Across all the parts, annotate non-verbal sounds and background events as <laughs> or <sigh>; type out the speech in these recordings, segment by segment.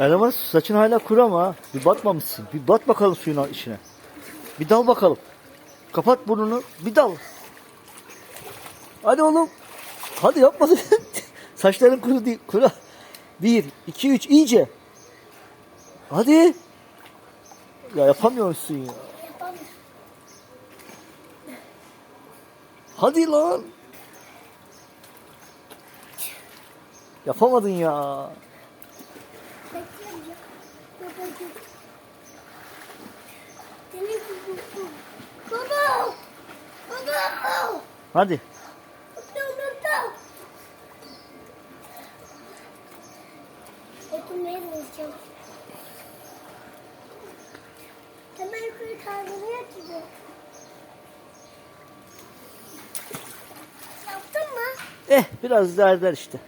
Elmas saçın hala kuru ama. Bir batmamışsın. Bir bat bakalım suyun içine. Bir dal bakalım. Kapat burnunu. Bir dal. Hadi oğlum. Hadi yapma. <laughs> Saçların kuru değil. Kuru. Bir, iki, üç. iyice. Hadi. Ya yapamıyorsun ya. Hadi lan. Yapamadın ya. Hadi. Oturmaya çalışacağım. Eh biraz daha eder işte.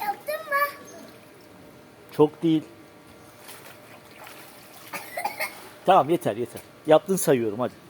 Yaptın mı? Çok değil. Tamam yeter yeter. Yaptın sayıyorum hadi.